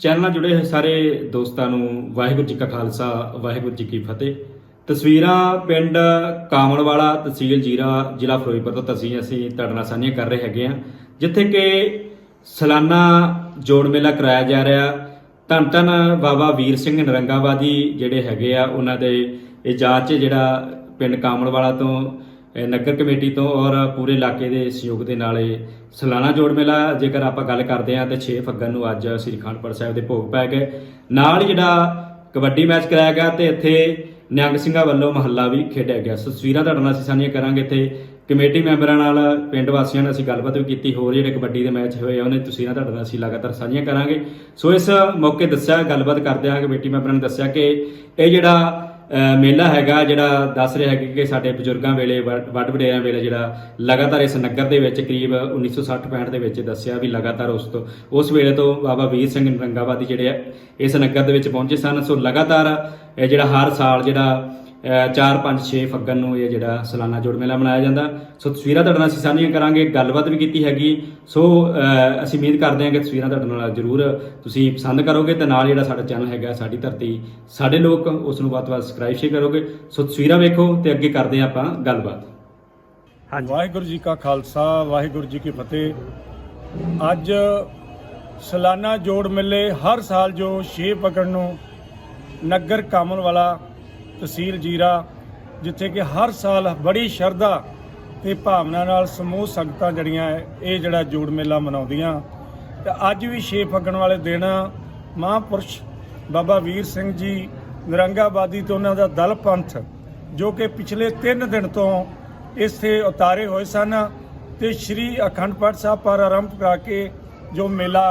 Channel ਨਾਲ ਜੁੜੇ ਹੋਏ ਸਾਰੇ ਦੋਸਤਾਂ ਨੂੰ ਵਾਹਿਗੁਰੂ ਜੀ ਕਾ ਖਾਲਸਾ, ਵਾਹਿਗੁਰੂ ਜੀ ਕੀ ਫਤਿਹ। ਤਸਵੀਰਾਂ ਪਿੰਡ ਕਾਮਲਵਾਲਾ ਤਹਿਸੀਲ ਜੀਰਾ, ਜ਼ਿਲ੍ਹਾ ਫਿਰੋਜ਼ਪੁਰ ਤੋਂ ਤਸਵੀਰ ਅਸੀਂ ਤੁਹਾਡੇ ਨਾਲ ਸਾਂਝੀਆਂ ਕਰ ਰਹੇ ਹੈਗੇ ਆ ਜਿੱਥੇ ਕਿ ਸਾਲਾਨਾ ਜੋੜ ਮੇਲਾ ਕਰਾਇਆ ਜਾ ਰਿਹਾ। ਧੰਨ ਧੰਨ ਬਾਬਾ ਵੀਰ ਸਿੰਘ ਨਰੰਗਾਬਾਦੀ ਜਿਹੜੇ ਹੈਗੇ ਆ, ਉਹਨਾਂ ਦੇ ਇਜਾਜ਼ਤ 'ਚ ਜਿਹੜਾ ਪਿੰਡ ਕਾਮਲਵਾਲਾ ਤੋਂ ਨਗਰ ਕਮੇਟੀ ਤੋਂ ਔਰ ਪੂਰੇ ਇਲਾਕੇ ਦੇ ਸਹਿਯੋਗ ਦੇ ਨਾਲ ਇਹ ਸਾਲਾਨਾ ਜੋੜ ਮੇਲਾ, ਜੇਕਰ ਆਪਾਂ ਗੱਲ ਕਰਦੇ ਹਾਂ, ਤੇ 6 ਫੱਗਣ ਨੂੰ ਅੱਜ ਸ੍ਰੀ ਅਖੰਡਪੁਰ ਸਾਹਿਬ ਦੇ ਭੋਗ ਪੈ ਗਏ। ਨਾਲ ਹੀ ਜਿਹੜਾ ਕਬੱਡੀ ਮੈਚ ਕਰਾਇਆ ਗਿਆ ਤੇ ਇੱਥੇ ਨਿਹੰਗ ਸਿੰਘਾਂ ਵੱਲੋਂ ਮਹੱਲਾ ਵੀ ਖੇਡਿਆ ਗਿਆ। ਤਸਵੀਰਾਂ ਤੁਹਾਡੇ ਨਾਲ ਅਸੀਂ ਸਾਂਝੀਆਂ ਕਰਾਂਗੇ ਇੱਥੇ। ਕਮੇਟੀ ਮੈਂਬਰਾਂ ਨਾਲ ਪਿੰਡ ਵਾਸੀਆਂ ਨਾਲ ਅਸੀਂ ਗੱਲਬਾਤ ਵੀ ਕੀਤੀ, ਹੋਰ ਜਿਹੜੇ ਕਬੱਡੀ ਦੇ ਮੈਚ ਹੋਏ ਆ, ਉਹਨੇ ਤਸਵੀਰਾਂ ਤੁਹਾਡੇ ਨਾਲ ਅਸੀਂ ਲਗਾਤਾਰ ਸਾਂਝੀਆਂ ਕਰਾਂਗੇ। ਸੋ ਇਸ ਮੌਕੇ ਦੱਸਿਆ, ਗੱਲਬਾਤ ਕਰਦੇ ਹਾਂ, ਕਮੇਟੀ ਮੈਂਬਰਾਂ ਨੇ ਦੱਸਿਆ ਕਿ ਇਹ ਜਿਹੜਾ ਮੇਲਾ ਹੈਗਾ ਜਿਹੜਾ ਦੱਸ ਰਿਹਾ ਹੈ ਕਿ ਸਾਡੇ ਬਜ਼ੁਰਗਾਂ ਵੇਲੇ ਵੱਡ ਵੱਡ ਵਡੇਰਿਆਂ ਵੇਲੇ ਜਿਹੜਾ ਲਗਾਤਾਰ ਇਸ ਨਗਰ ਦੇ ਵਿੱਚ ਕਰੀਬ 1960-65 ਦੇ ਵਿੱਚ ਦੱਸਿਆ ਵੀ ਲਗਾਤਾਰ ਉਸ ਤੋਂ, ਉਸ ਵੇਲੇ ਤੋਂ ਬਾਬਾ ਵੀਰ ਸਿੰਘ ਨਰੰਗਾਵਾਦੀ ਜਿਹੜੇ ਇਸ ਨਗਰ ਦੇ ਵਿੱਚ ਪਹੁੰਚੇ ਸਨ। ਸੋ ਲਗਾਤਾਰ ਜਿਹੜਾ ਹਰ ਸਾਲ ਜਿਹੜਾ 4 5 6 ਫੱਗਣ ਨੂੰ ਇਹ ਜਿਹੜਾ ਸਾਲਾਨਾ ਜੋੜ ਮੇਲਾ ਮਨਾਇਆ ਜਾਂਦਾ। ਸੋ ਤਸਵੀਰਾਂ ਤੁਹਾਡੇ ਨਾਲ ਅਸੀਂ ਸਾਂਝੀਆਂ ਕਰਾਂਗੇ ਗੱਲਬਾਤ ਵੀ ਕੀਤੀ ਹੈਗੀ। ਸੋ ਅਸੀਂ ਉਮੀਦ ਕਰਦੇ ਹਾਂ ਕਿ ਤਸਵੀਰਾਂ ਤੁਹਾਡੇ ਨਾਲ ਜ਼ਰੂਰ ਤੁਸੀਂ ਪਸੰਦ ਕਰੋਗੇ ਤੇ ਨਾਲ ਜਿਹੜਾ ਸਾਡਾ ਚੈਨਲ ਹੈਗਾ ਸਾਡੀ ਧਰਤੀ ਸਾਡੇ ਲੋਕ ਉਸ ਨੂੰ ਵੱਧ ਤੋਂ ਵੱਧ ਸਬਸਕ੍ਰਾਈਬ ਸ਼ੇਅਰ ਕਰੋਗੇ। ਸੋ ਤਸਵੀਰਾਂ ਵੇਖੋ ਤੇ ਅੱਗੇ ਕਰਦੇ ਹਾਂ ਆਪਾਂ ਗੱਲਬਾਤ। ਹਾਂਜੀ। ਵਾਹਿਗੁਰੂ ਜੀ ਕਾ ਖਾਲਸਾ ਵਾਹਿਗੁਰੂ ਜੀ ਕੀ ਫਤਿਹ। ਅੱਜ ਸਾਲਾਨਾ ਜੋੜ ਮੇਲੇ ਹਰ ਸਾਲ ਜੋ 6 ਪਕੜ ਨੂੰ ਨਗਰ ਕਾਮਲ ਵਾਲਾ ਤਹਿਸੀਲ ਜੀਰਾ ਜਿੱਥੇ ਕਿ ਹਰ ਸਾਲ ਬੜੀ ਸ਼ਰਧਾ ਤੇ ਭਾਵਨਾ ਨਾਲ ਸਮੂਹ ਸੰਗਤਾਂ ਜੜੀਆਂ ਹੈ, ਇਹ ਜਿਹੜਾ ਜੋੜ ਮੇਲਾ ਮਨਾਉਂਦੀਆਂ। ਤੇ ਅੱਜ ਵੀ 6 ਫੱਗਣ ਵਾਲੇ ਦਿਨ ਮਹਾਂਪੁਰਸ਼ ਬਾਬਾ ਵੀਰ ਸਿੰਘ ਜੀ ਨਰੰਗਾਬਾਦੀ ਤੋਂ ਉਹਨਾਂ ਦਾ ਦਲ ਪੰਥ ਜੋ ਕਿ ਪਿਛਲੇ 3 ਦਿਨ ਤੋਂ ਇੱਥੇ ਉਤਾਰੇ ਹੋਏ ਸਨ ਤੇ ਸ੍ਰੀ ਅਖੰਡ ਪਾਠ ਸਾਹਿਬ ਪਰ ਆਰੰਭ ਕਰਾ ਕੇ ਜੋ ਮੇਲਾ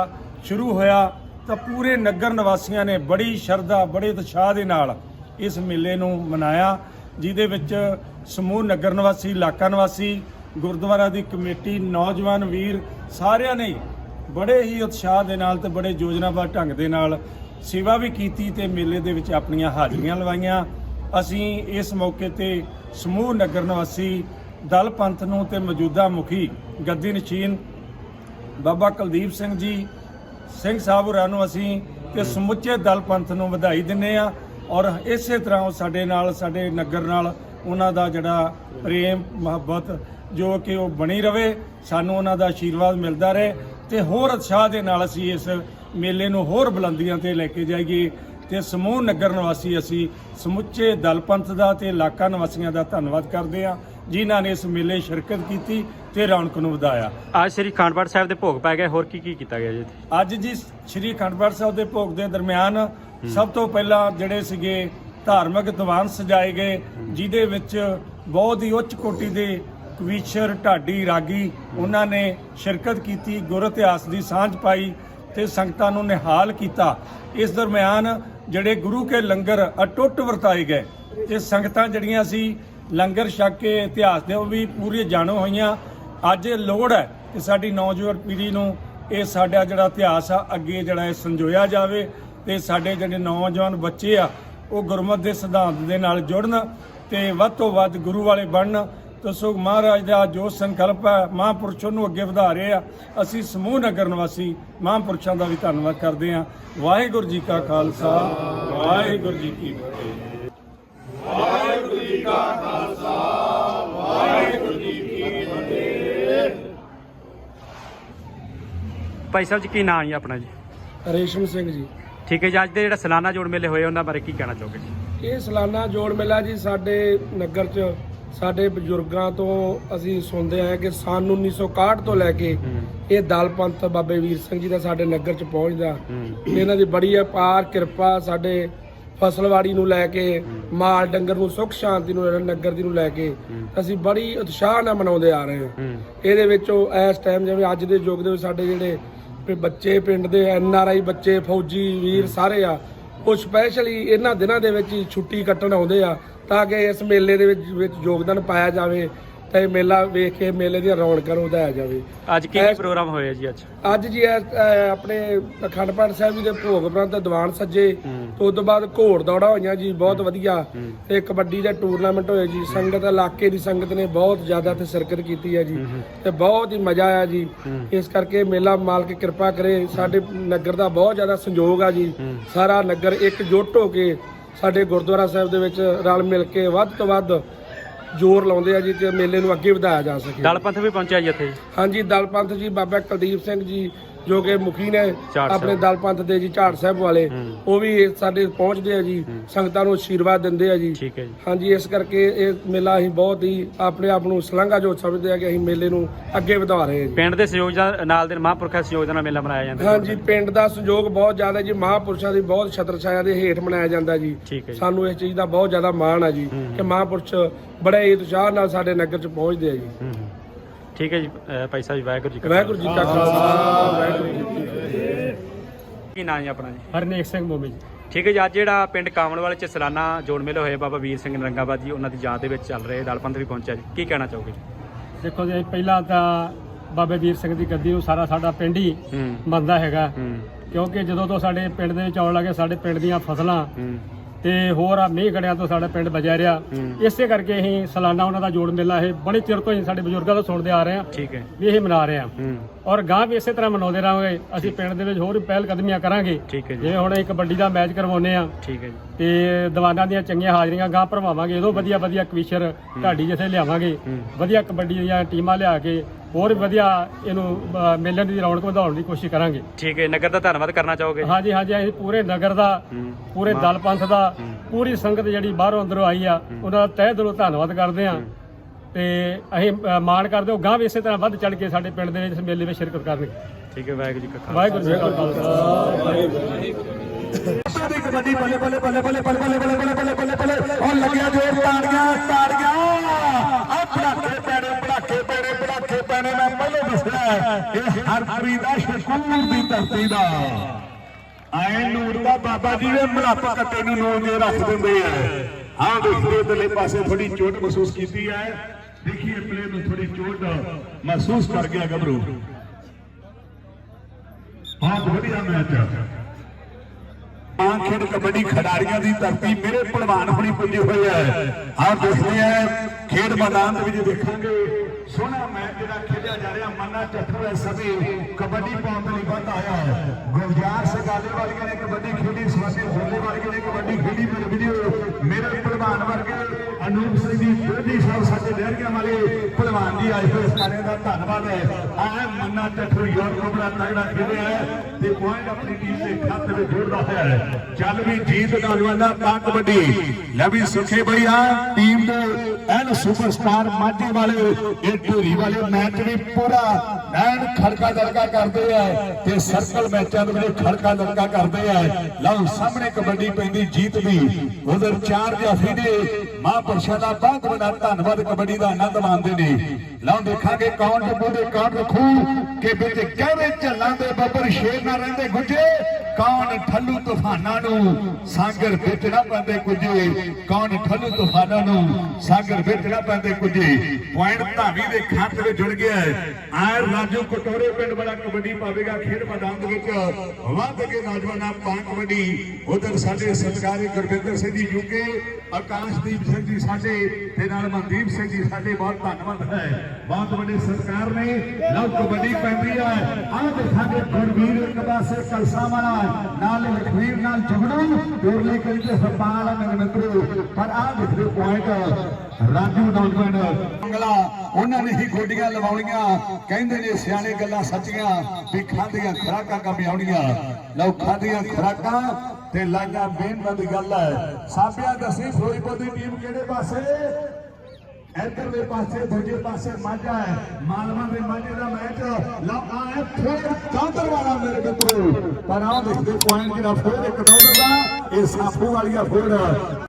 ਸ਼ੁਰੂ ਹੋਇਆ ਤਾਂ ਪੂਰੇ ਨਗਰ ਨਿਵਾਸੀਆਂ ਨੇ ਬੜੀ ਸ਼ਰਧਾ ਬੜੇ ਉਤਸ਼ਾਹ ਦੇ ਨਾਲ ਇਸ ਮੇਲੇ ਨੂੰ ਮਨਾਇਆ, ਜਿਹਦੇ ਵਿੱਚ ਸਮੂਹ ਨਗਰ ਨਿਵਾਸੀ, ਇਲਾਕਾ ਨਿਵਾਸੀ, ਗੁਰਦੁਆਰਾ ਦੀ ਕਮੇਟੀ, ਨੌਜਵਾਨ ਵੀਰ ਸਾਰਿਆਂ ਨੇ ਬੜੇ ਹੀ ਉਤਸ਼ਾਹ ਦੇ ਨਾਲ ਤੇ ਬੜੇ ਯੋਜਨਾਬੱਧ ਢੰਗ ਦੇ ਨਾਲ ਸੇਵਾ ਵੀ ਕੀਤੀ ਤੇ ਮੇਲੇ ਦੇ ਵਿੱਚ ਆਪਣੀਆਂ ਹਾਜ਼ਰੀਆਂ ਲਵਾਈਆਂ। ਅਸੀਂ ਇਸ ਮੌਕੇ ਤੇ ਸਮੂਹ ਨਗਰ ਨਿਵਾਸੀ, ਦਲ ਪੰਥ ਨੂੰ ਤੇ ਮੌਜੂਦਾ ਮੁਖੀ ਗੱਦੀ ਨਸ਼ੀਨ ਬਾਬਾ ਕੁਲਦੀਪ ਸਿੰਘ ਜੀ, ਸਿੰਘ ਸਾਹਿਬ ਹੋਰਾਂ ਨੂੰ ਅਸੀਂ ਤੇ ਸਮੁੱਚੇ ਦਲ ਪੰਥ ਨੂੰ ਵਧਾਈ ਦਿੰਨੇ ਆ ਔਰ ਇਸੇ ਤਰ੍ਹਾਂ ਉਹ ਸਾਡੇ ਨਾਲ, ਸਾਡੇ ਨਗਰ ਨਾਲ ਉਹਨਾਂ ਦਾ ਜਿਹੜਾ ਪ੍ਰੇਮ, ਮੁਹੱਬਤ ਜੋ ਕਿ ਉਹ ਬਣੀ ਰਵੇ, ਸਾਨੂੰ ਉਹਨਾਂ ਦਾ ਆਸ਼ੀਰਵਾਦ ਮਿਲਦਾ ਰਹੇ ਤੇ ਹੋਰ ਉਤਸ਼ਾਹ ਦੇ ਨਾਲ ਅਸੀਂ ਇਸ ਮੇਲੇ ਨੂੰ ਹੋਰ ਬੁਲੰਦੀਆਂ ਤੇ ਲੈ ਕੇ ਜਾਈਏ ਤੇ ਸਮੂਹ ਨਗਰ ਨਿਵਾਸੀ ਅਸੀਂ ਸਮੁੱਚੇ ਦਲ ਪੰਥ ਦਾ ਤੇ ਇਲਾਕਾ ਨਿਵਾਸੀਆਂ ਦਾ ਧੰਨਵਾਦ ਕਰਦੇ ਹਾਂ। ਜਿਨ੍ਹਾਂ ਨੇ ਇਸ ਮੇਲੇ ਸ਼ਿਰਕਤ ਕੀਤੀ ਤੇ ਰੌਣਕ ਨੂੰ ਵਧਾਇਆ। ਅੱਜ ਸ੍ਰੀ ਅਖੰਡਪੁਰ ਸਾਹਿਬ ਦੇ ਭੋਗ ਪੈ ਗਏ ਹੋਰ ਕੀ ਕੀ ਕੀਤਾ ਗਿਆ ਜੀ ਇੱਥੇ? ਅੱਜ ਜੀ ਸ੍ਰੀ ਅਖੰਡ ਪਾਠ ਸਾਹਿਬ ਦੇ ਭੋਗ ਦੇ ਦਰਮਿਆਨ ਸਭ ਤੋਂ ਪਹਿਲਾਂ ਜਿਹੜੇ ਸੀਗੇ ਧਾਰਮਿਕ ਦੀਵਾਨ ਸਜਾਏ ਗਏ ਜਿਹਦੇ ਵਿੱਚ ਬਹੁਤ ਹੀ ਉੱਚ ਕੋਟੀ ਦੇ ਕਵੀਸ਼ਰ ਢਾਡੀ ਰਾਗੀ ਉਹਨਾਂ ਨੇ ਸ਼ਿਰਕਤ ਕੀਤੀ ਗੁਰ ਇਤਿਹਾਸ ਦੀ ਸਾਂਝ ਪਾਈ ਤੇ ਸੰਗਤਾਂ ਨੂੰ ਨਿਹਾਲ ਕੀਤਾ। ਇਸ ਦਰਮਿਆਨ ਜਿਹੜੇ ਗੁਰੂ ਕੇ ਲੰਗਰ ਅਟੁੱਟ ਵਰਤਾਏ ਗਏ ਤੇ ਸੰਗਤਾਂ ਜਿਹੜੀਆਂ ਸੀ ਲੰਗਰ ਛਕ ਕੇ ਇਤਿਹਾਸ ਦੇ ਉਹ ਵੀ ਪੂਰੀ ਜਾਣੂ ਹੋਈਆਂ। ਅੱਜ ਲੋੜ ਹੈ ਕਿ ਸਾਡੀ ਨੌਜਵਾਨ ਪੀੜ੍ਹੀ ਨੂੰ ਇਹ ਸਾਡਾ ਜਿਹੜਾ ਇਤਿਹਾਸ ਆ, ਅੱਗੇ ਜਿਹੜਾ ਇਹ ਸੰਜੋਇਆ ਜਾਵੇ ਤੇ ਸਾਡੇ ਜਿਹੜੇ ਨੌਜਵਾਨ ਬੱਚੇ ਆ, ਉਹ ਗੁਰਮਤ ਦੇ ਸਿਧਾਂਤ ਦੇ ਨਾਲ ਜੁੜਨ ਤੇ ਵੱਧ ਤੋਂ ਵੱਧ ਗੁਰੂ ਵਾਲੇ ਬਣਨ। ਤੇ ਸੋ ਮਹਾਰਾਜ ਦਾ ਜੋ ਸੰਕਲਪ ਹੈ ਮਹਾਂਪੁਰਸ਼ਾਂ ਨੂੰ ਅੱਗੇ ਵਧਾ ਰਹੇ ਆ। ਅਸੀਂ ਸਮੂਹ ਨਗਰ ਨਿਵਾਸੀ ਮਹਾਂਪੁਰਸ਼ਾਂ ਦਾ ਵੀ ਧੰਨਵਾਦ ਕਰਦੇ ਆ ਵਾਹਿਗੁਰੂ ਜੀ ਕਾ ਖਾਲਸਾ, ਵਾਹਿਗੁਰੂ ਜੀ ਕੀ ਫਤਿਹ। ਭਾਈ ਸਾਹਿਬ ਜੀ ਕੀ ਨਾਮ ਹੈ ਆਪਣਾ ਜੀ? ਰੇਸ਼ਮ ਸਿੰਘ ਜੀ। ਠੀਕ ਹੈ ਜੀ ਅੱਜ ਦੇ ਜਿਹੜਾ ਸਾਲਾਨਾ ਜੋੜ ਮੇਲੇ ਹੋਏ ਉਹਨਾਂ ਬਾਰੇ ਕੀ ਕਹਿਣਾ ਚਾਹੋਗੇ ਜੀ? ਇਹ ਸਾਲਾਨਾ ਜੋੜ ਮੇਲਾ ਜੀ ਸਾਡੇ ਨਗਰ 'ਚ ਸਾਡੇ ਬਜ਼ੁਰਗਾਂ ਤੋਂ ਅਸੀਂ ਸੁਣਦੇ ਆਏ ਕਿ ਸਨ 1961 ਤੋਂ ਲੈ ਕੇ ਇਹ ਦਲ ਪੰਥ ਬਾਬੇ ਵੀਰ ਸਿੰਘ ਜੀ ਦਾ ਸਾਡੇ ਨਗਰ 'ਚ ਪਹੁੰਚਦਾ। ਇਹਨਾਂ ਦੀ ਬੜੀ ਅਪਾਰ ਕਿਰਪਾ ਸਾਡੇ ਫਸਲਵਾੜੀ ਨੂੰ ਲੈ ਕੇ ਮਾਲ ਡੰਗਰ ਨੂੰ ਸੁੱਖ ਸ਼ਾਂਤੀ ਨੂੰ ਨਗਰ ਦੀ ਨੂੰ ਲੈ ਕੇ ਅਸੀਂ ਬੜੀ ਉਤਸ਼ਾਹ ਨਾਲ ਮਨਾਉਂਦੇ ਆ ਰਹੇ ਹਾਂ। ਇਹਦੇ ਵਿੱਚੋਂ ਇਸ ਟਾਈਮ ਜਿਵੇਂ ਅੱਜ ਦੇ ਯੁੱਗ ਦੇ ਵਿੱਚ ਸਾਡੇ ਜਿਹੜੇ ਬੱਚੇ ਪਿੰਡ ਦੇ ਐਨ ਆਰ ਆਈ ਬੱਚੇ, ਫੌਜੀ ਵੀਰ ਸਾਰੇ ਆ। ਉਹ ਸਪੈਸ਼ਲੀ ਇਹਨਾਂ ਦਿਨਾਂ ਦੇ ਵਿੱਚ ਹੀ ਛੁੱਟੀ ਕੱਟਣ ਆਉਂਦੇ ਆ, ਤਾਂ ਕਿ ਇਸ ਮੇਲੇ ਦੇ ਵਿੱਚ ਵਿੱਚ ਯੋਗਦਾਨ ਪਾਇਆ ਜਾਵੇ। ਤੇ ਮੇਲਾ ਵੇਖ ਕੇ ਮੇਲੇ ਦੀਆਂ ਰੌਣਕਾਂ ਨੂੰ ਵਧਾਇਆ ਜਾਵੇ। ਅੱਜ ਕੀ ਪ੍ਰੋਗਰਾਮ ਹੋਇਆ ਜੀ ਅੱਜ? ਅੱਜ ਜੀ ਇਹ, ਆਪਣੇ ਅਖੰਡ ਪਾਠ ਸਾਹਿਬ ਜੀ ਦੇ ਭੋਗ ਉਪਰੰਤ ਦੀਵਾਨ ਸੱਜੇ ਤੇ ਉਸ ਤੋਂ ਬਾਅਦ ਘੋੜ ਦੌੜਾ ਹੋਈਆਂ ਜੀ ਬਹੁਤ ਵਧੀਆ। ਤੇ ਕਬੱਡੀ ਦੇ ਟੂਰਨਾਮੈਂਟ ਹੋਏ ਜੀ ਸੰਗਤ ਇਲਾਕੇ ਦੀ ਸੰਗਤ ਨੇ ਬਹੁਤ ਜ਼ਿਆਦਾ ਤੇ ਸ਼ਿਰਕਤ ਕੀਤੀ ਹੈ ਜੀ। ਤੇ ਬਹੁਤ ਹੀ ਮਜ਼ਾ ਆਇਆ ਜੀ। ਇਸ ਕਰਕੇ ਮੇਲਾ ਮਾਲਕ ਕਿਰਪਾ ਕਰੇ ਸਾਡੇ ਨਗਰ ਦਾ ਬਹੁਤ ਜ਼ਿਆਦਾ ਸੰਯੋਗ ਆ ਜੀ। ਸਾਰਾ ਨਗਰ ਇਕਜੁੱਟ ਹੋ ਕੇ ਸਾਡੇ ਗੁਰਦੁਆਰਾ ਸਾਹਿਬ ਦੇ ਵਿੱਚ ਰਲ ਮਿਲ ਕੇ ਵੱਧ ਤੋਂ ਵੱਧ ਜ਼ੋਰ ਲਾਉਂਦੇ ਆ ਜੀ ਕਿ ਮੇਲੇ ਨੂੰ ਅੱਗੇ ਵਧਾਇਆ ਜਾ ਸਕੇ। ਦਲ ਪੰਥ ਵੀ ਪਹੁੰਚਿਆ ਜੀ ਇੱਥੇ। ਹਾਂਜੀ ਦਲ ਪੰਥ ਜੀ ਬਾਬਾ ਕੁਲਦੀਪ ਸਿੰਘ ਜੀ ਜੋ ਕਿ ਮੁਖੀ ਨੇ ਆਪਣੇ। ਦਲ ਪੰਥ ਦੇ ਜੀ ਝਾੜ ਸਾਹਿਬ ਵਾਲੇ ਉਹ ਵੀ ਸਾਡੇ ਪਹੁੰਚਦੇ ਆ ਜੀ ਸੰਗਤਾਂ ਨੂੰ ਆਸ਼ੀਰਵਾਦ ਦਿੰਦੇ ਆ ਜੀ। ਠੀਕ ਹੈ ਜੀ। ਹਾਂਜੀ ਇਸ ਕਰਕੇ ਇਹ ਮੇਲਾ ਅਸੀਂ ਬਹੁਤ ਹੀ ਆਪਣੇ ਆਪ ਨੂੰ ਸਲਾਘਾ ਜੋ ਸਮਝਦੇ ਆ ਕਿ ਅਸੀਂ ਮੇਲੇ ਨੂੰ ਅੱਗੇ ਵਧਾ ਰਹੇ ਹਾਂ ਜੀ। ਪਿੰਡ ਦੇ ਸਹਿਯੋਗ ਨਾਲ ਦੇ ਮਹਾਂਪੁਰਖਾਂ ਦੇ ਸਹਿਯੋਗ ਨਾਲ ਮੇਲਾ ਮਨਾਇਆ ਜਾਂਦਾ। ਹਾਂਜੀ ਪਿੰਡ ਦਾ ਸਹਿਯੋਗ ਬਹੁਤ ਜ਼ਿਆਦਾ ਜੀ ਮਹਾਂਪੁਰਸ਼ਾਂ ਦੀ ਬਹੁਤ ਛਤਰ ਛਾਇਆ ਦੇ ਹੇਠ ਮਨਾਇਆ ਜਾਂਦਾ ਜੀ। ਸਾਨੂੰ ਇਸ ਚੀਜ਼ ਦਾ ਬਹੁਤ ਜ਼ਿਆਦਾ ਮਾਣ ਆ ਜੀ ਕਿ ਮਹਾਂਪੁਰਸ਼ ਬੜੇ ਉਤਸ਼ਾਹ ਨਾਲ ਸਾਡੇ ਨਗਰ 'ਚ ਪਹੁੰਚਦੇ ਆ ਜੀ। ਠੀਕ ਹੈ ਜੀ ਅ, ਭਾਈ ਸਾਹਿਬ ਜੀ ਵਾਹਿਗੁਰੂ ਜੀ ਕਾ ਵਾਹਿਗੁਰੂ ਜੀ ਕਾ ਖਾਲਸਾ। ਵਾਹਿਗੁਰੂ ਜੀ ਕੀ ਫਤਿਹ। ਕੀ ਨਾਮ ਹੈ ਆਪਣਾ ਜੀ? ਹਰਨੇਕ ਸਿੰਘ ਮੋਮੀ ਜੀ। ਠੀਕ ਹੈ ਜੀ ਅੱਜ ਜਿਹੜਾ ਪਿੰਡ ਕਾਮਣਵਾਲੇ ਚ ਸਾਲਾਨਾ ਜੋੜ ਮੇਲੇ ਹੋਏ ਬਾਬਾ ਵੀਰ ਸਿੰਘ ਨਰੰਗਾਬਾਦ ਜੀ ਉਹਨਾਂ ਦੀ ਯਾਦ ਦੇ ਵਿੱਚ ਚੱਲ ਰਹੇ ਦਲ ਪੰਥ ਵੀ ਪਹੁੰਚਿਆ ਜੀ। ਕੀ ਕਹਿਣਾ ਚਾਹੋਗੇ ਜੀ? ਦੇਖੋ ਜੀ ਪਹਿਲਾਂ ਤਾਂ ਬਾਬੇ ਵੀਰ ਸਿੰਘ ਦੀ ਗੱਦੀ ਨੂੰ ਸਾਰਾ ਸਾਡਾ ਪਿੰਡ ਹੀ ਹੂੰ। ਮੰਨਦਾ ਹੈਗਾ। ਹੂੰ। ਕਿਉਂਕਿ ਜਦੋਂ ਤੋਂ ਸਾਡੇ ਪਿੰਡ ਦੇ ਵਿੱਚ ਆਉਣ ਲੱਗੇ ਸਾਡੇ ਪਿੰਡ ਦੀਆਂ ਫਸਲਾਂ ਹੂੰ। ਤੇ ਹੋਰ ਆ ਮੀਂਹ ਗੜਿਆਂ ਤੋਂ ਸਾਡਾ ਪਿੰਡ ਬਚਿਆ ਰਿਹਾ। ਇਸੇ ਕਰਕੇ ਅਸੀਂ ਸਾਲਾਨਾ ਉਹਨਾਂ ਦਾ ਜੋੜ ਮੇਲਾ ਇਹ ਬੜੇ ਚਿਰ ਤੋਂ ਹੀ ਸਾਡੇ ਬਜ਼ੁਰਗਾਂ ਤੋਂ ਸੁਣਦੇ ਆ ਰਹੇ ਹਾਂ ਠੀਕ ਹੈ। ਵੀ ਇਹ ਮਨਾ ਰਹੇ ਹੂੰ। ਔਰ ਗਾਂ ਵੀ ਇਸੇ ਤਰ੍ਹਾਂ ਮਨਾਉਂਦੇ ਰਹਾਂਗੇ। ਅਸੀਂ ਪਿੰਡ ਦੇ ਵਿੱਚ ਹੋਰ ਵੀ ਪਹਿਲ ਕਦਮੀਆਂ ਕਰਾਂਗੇ ਜਿਵੇਂ ਹੁਣ ਇੱਕ ਕਬੱਡੀ ਦਾ ਮੈਚ ਕਰਵਾਉਨੇ ਆ ਠੀਕ ਹੈ ਜੀ। ਤੇ ਦੀਵਾਨਾਂ ਦੀਆਂ ਚੰਗੀਆਂ ਹਾਜ਼ਰੀਆਂ ਗਾਂ ਭਰਵਾਵਾਂਗੇ। ਉਦੋਂ ਵਧੀਆ ਵਧੀਆ ਕਵੀਸ਼ਰ ਢਾਡੀ ਜਿੱਥੇ ਲਿਆਵਾਂਗੇ। ਵਧੀਆ ਕਬੱਡੀ ਦੀਆਂ ਟੀਮਾਂ ਲਿਆ ਕੇ ਹੋਰ ਵਧੀਆ ਇਹਨੂੰ ਅ, ਮੇਲੇ ਦੀ ਰੌਣਕ ਵਧਾਉਣ ਦੀ ਕੋਸ਼ਿਸ਼ ਕਰਾਂਗੇ। ਠੀਕ ਹੈ ਨਗਰ ਦਾ ਧੰਨਵਾਦ ਕਰਨਾ ਚਾਹੋਗੇ? ਹਾਂਜੀ ਹਾਂਜੀ ਅਸੀਂ ਪੂਰੇ ਨਗਰ ਦਾ ਪੂਰੇ ਦਲ ਪੰਥ ਦਾ ਪੂਰੀ ਸੰਗਤ ਜਿਹੜੀ ਬਾਹਰੋਂ ਅੰਦਰੋਂ ਆਈ ਆ ਉਹਨਾਂ ਦਾ ਤਹਿ ਦਿਲੋਂ ਧੰਨਵਾਦ ਕਰਦੇ ਆ ਤੇ ਅਸੀਂ ਅ, ਮਾਣ ਕਰਦੇ ਹਾਂ। ਗਾਂ ਵੀ ਇਸੇ ਤਰ੍ਹਾਂ ਵੱਧ ਚੜ ਕੇ ਸਾਡੇ ਪਿੰਡ ਦੇ ਵਿੱਚ ਇਸ ਮੇਲੇ ਵਿੱਚ ਸ਼ਿਰਕਤ ਕਰਨਗੇ। ਠੀਕ ਹੈ ਵਾਹਿਗੁਰੂ ਜੀ ਕਾ ਖਾਲਸਾ। ਵਾਹਿਗੁਰੂ ਜੀ ਕਾ ਖਾਲਸਾ। ਵਾਹਿਗੁਰੂ ਜੀ ਕੀ ਫਤਿਹ ਸਾਡੀ ਕਬੱਡੀ ਬੱਲੇ ਬੱਲੇ ਬੱਲੇ ਬੱਲੇ ਬੱਲੇ ਬੱਲੇ ਬੱਲੇ ਬੱਲੇ ਬੱਲੇ ਬੱਲੇ ਬੱਲੇ ਉਹ ਲੱਗਿਆ ਜੋਰ ਤਾੜੀਆਂ ਤਾੜੀਆਂ ਆ ਪੜਾਕੇ ਪੈਣੇ ਪੜਾਕੇ ਪੈਣੇ ਪੜਾਕੇ ਪੈਣੇ ਮੈਂ ਪਹਿਲੇ ਦੱਸਿਆ ਇਹ ਹਰਪ੍ਰੀ ਦਾ ਸ਼ਕੂਰ ਦੀ ਧਰਤੀ ਦਾ ਆਏ ਨੂਰ ਦਾ ਬਾਬਾ ਜੀ ਦੇ ਮਲੱਪ ਕੱਟੇ ਨੂੰ ਨੂਰ ਦੇ ਰੱਖ ਦਿੰਦੇ ਆ ਹਾਂ ਦੇਖੋ ਇਧਰਲੇ ਪਾਸੇ ਥੋੜੀ ਚੋਟ ਮਹਿਸੂਸ ਕੀਤੀ ਹੈ ਦੇਖੀਏ ਪਲੇ ਨੂੰ ਥੋੜੀ ਚੋਟ ਮਹਿਸੂਸ ਕਰ ਗਿਆ ਗੱਭਰੂ ਬਹੁਤ ਵਧੀਆ ਮੈਚ ਆ ਆਹ ਖੇਡ ਕਬੱਡੀ ਖਿਡਾਰੀਆਂ ਦੀ ਧਰਤੀ ਮੇਰੇ ਪਹਿਲਵਾਨ ਹੁਣੀ ਪੁੱਜੇ ਹੋਏ ਆ ਆਹ ਦੇਖਦੇ ਆ, ਖੇਡ ਮੈਦਾਨ ਦੇ ਵਿੱਚ ਦੇਖਾਂਗੇ, ਸੋਹਣਾ ਮੈਚ ਜਿਹੜਾ ਖੇਡਿਆ ਜਾ ਰਿਹਾ ਮੰਨਾ ਚੱਠੂ ਇਸ ਕਬੱਡੀ ਪਾਉਣ ਦੇ ਲਈ ਵੱਧ ਆਇਆ ਹੈ। ਗੁਲਜ਼ਾਰ ਸਗਾਲੇ ਵਾਲੀਆਂ ਨੇ ਕਬੱਡੀ ਖੇਡੀ ਸਵਾਸੇ ਹੋਲੇ ਵਾਲੀਆਂ ਨੇ ਕਬੱਡੀ ਖੇਡੀ ਮੇਰੇ ਵੀਡੀਓ ਮੇਰੇ ਪਹਿਲਵਾਨ ਵਰਗੇ ਅਨੂਪ ਸਿੰਘ ਜੀ, ਵਿਰੋਧੀ ਸਾਹਿਬ ਸਾਡੇ ਲਹਿਰੀਆਂ ਵਾਲੇ ਪਹਿਲਵਾਨ ਜੀ ਆਏ ਹੋਏ ਸਾਰਿਆਂ ਦਾ ਧੰਨਵਾਦ ਹੈ। ਆਹ ਮੰਨਾ ਚੱਠੂ ਯੂਰਪ ਬੜਾ ਤਗੜਾ ਖੇਡਿਆ ਹੈ ਤੇ ਪੁਆਇੰਟ ਆਪਣੀ ਟੀਮ ਦੇ ਖਾਤੇ ਵਿੱਚ ਜੋੜਦਾ ਹੋਇਆ ਹੈ। ਚੱਲ ਵੀ ਜੀਤ ਨੌਜਵਾਨਾਂ ਤਾਂ ਕਬੱਡੀ ਲੈ ਵੀ ਸੁਖੇ ਭਈਆ ਟੀਮ ਦੇ ਐਨ ਸੁਪਰਸਟਾਰ ਮਾਝੇ ਵਾਲੇ, ਇਹ ਢੋਰੀ ਵਾਲੇ ਮੈਚ ਵੀ ਪੂਰਾ ਐਨ ਖੜਕਾ ਦੜਕਾ ਕਰਦੇ ਆ ਤੇ ਸਰਕਲ ਮੈਚਾਂ ਦੇ ਵਿੱਚ ਖੜਕਾ ਦੜਕਾ ਕਰਦੇ ਆ। ਲਓ ਸਾਹਮਣੇ ਕਬੱਡੀ ਪੈਂਦੀ ਜੀਤ ਦੀ। ਉਧਰ ਚਾਰ ਜਾਫੀ ਦੇ ਮਹਾਂਪੁਰਸ਼ਾਂ ਦਾ ਬਹੁਤ ਬੜਾ ਧੰਨਵਾਦ ਕਬੱਡੀ ਦਾ ਆਨੰਦ ਮਾਣਦੇ ਨੇ। ਲਓ ਦੇਖਾਂਗੇ ਕੌਣ ਡੱਬੂ ਦੇ ਕੌਣ ਰੱਖੂ ਕਿ ਵਿੱਚ ਗਹਿਰੇ ਝੱਲਾਂ ਦੇ ਬੱਬਰ ਸ਼ੇਰ ਨਾ ਰਹਿੰਦੇ ਗੁੱਜੇ? ਕੌਣ ਠੱਲੂ ਤੂਫਾਨਾਂ ਨੂੰ ਸਾਗਰ ਵਿੱਚ ਨਾ ਪੈਂਦੇ ਕੁਝੇ ਕੌਣ ਠੱਲੂ ਤੂਫਾਨਾਂ ਨੂੰ ਸਾਗਰ ਵਿੱਚ ਨਾ ਪੈਂਦੇ ਕੁਝੇ ਪੁਆਇੰਟ ਧਾਵੀ ਦੇ ਖਾਤੇ ਵਿੱਚ ਜੁੜ ਗਿਆ ਹੈ। ਆਇਰ ਰਾਜੂ ਕਟੋਰੇ ਪਿੰਡ ਵਾਲਾ ਕਬੱਡੀ ਪਾਵੇਗਾ। ਖੇਡ ਮੈਦਾਨ ਦੇ ਵਿੱਚ ਵੱਧ ਕੇ ਨੌਜਵਾਨਾਂ ਪਾ ਕਬੱਡੀ। ਉਧਰ ਸਾਡੇ ਸਤਿਕਾਰੀ ਗੁਰਵਿੰਦਰ ਸਿੰਘ ਜੀ ਯੂਕੇ ਆਕਾਸ਼ਦੀਪ ਸਿੰਘ ਜੀ ਸਾਡੇ ਤੇ ਨਾਲ ਮਨਦੀਪ ਸਿੰਘ ਜੀ, ਸਾਡੇ ਬਹੁਤ ਧੰਨਵਾਦ ਹੈ। ਬਹੁਤ ਵੱਡੇ ਸਤਿਕਾਰ ਨੇ। ਲਓ ਕਬੱਡੀ ਪੈਂਦੀ ਹੈ। ਆਹ ਦੇਖਾਂਗੇ ਗੁਰਵੀਰ ਇੱਕ ਕਲਸਾ ਵਾਲਾ ਨਾਲ ਲਖਵੀਰ ਨਾਲ ਝਗੜੂ ਟੋਰਲੇ ਕਰੀ ਤੇ ਹਰਪਾਲ ਨਗਨਤਰੂ ਪਰ ਆਹ ਦੇਖੋ ਪੁਆਇੰਟ ਰਾਜੂ ਨੌਜਵਾਨ ਮੰਗਲਾ, ਉਹਨਾਂ ਨੇ ਹੀ ਗੋਡੀਆਂ ਲਵਾਉਣੀਆਂ। ਕਹਿੰਦੇ ਨੇ ਸਿਆਣੇ ਗੱਲਾਂ ਸੱਚੀਆਂ, ਵੀ ਖਾਂਦੀਆਂ ਖਰਾਕਾਂ ਕਮਿਆਉਣੀਆਂ ਲਓ ਖਾਂਦੀਆਂ ਖਰਾਕਾਂ ਤੇ ਲਾਗਾ ਬੇਨਤ ਗੱਲ ਹੈ। ਸਾਬਿਆ ਦੱਸੀ, ਫਿਰੋਜ਼ਪੁਰ ਦੀ ਟੀਮ ਕਿਹੜੇ ਪਾਸੇ? ਇੱਧਰਲੇ ਪਾਸੇ, ਦੂਜੇ ਪਾਸੇ ਮਾਝਾ ਹੈ। ਮਾਲਵਾ ਦੇ ਮਾਝੇ ਦਾ ਮੈਚ ਲਓ ਹੈ। ਫੇਰ ਕਾਂਦਰ ਵਾਲਾ ਮੇਰੇ ਮਿੱਤਰੋ। ਪਰ ਆਹ ਦੇਖਦੇ ਪੁਆਇੰਟ ਜਿਹੜਾ ਫੇਰ ਇੱਕ ਡਾਲਰ ਦਾ, ਇਹ ਸਾਫੂ ਵਾਲੀਆ ਫੇਰ।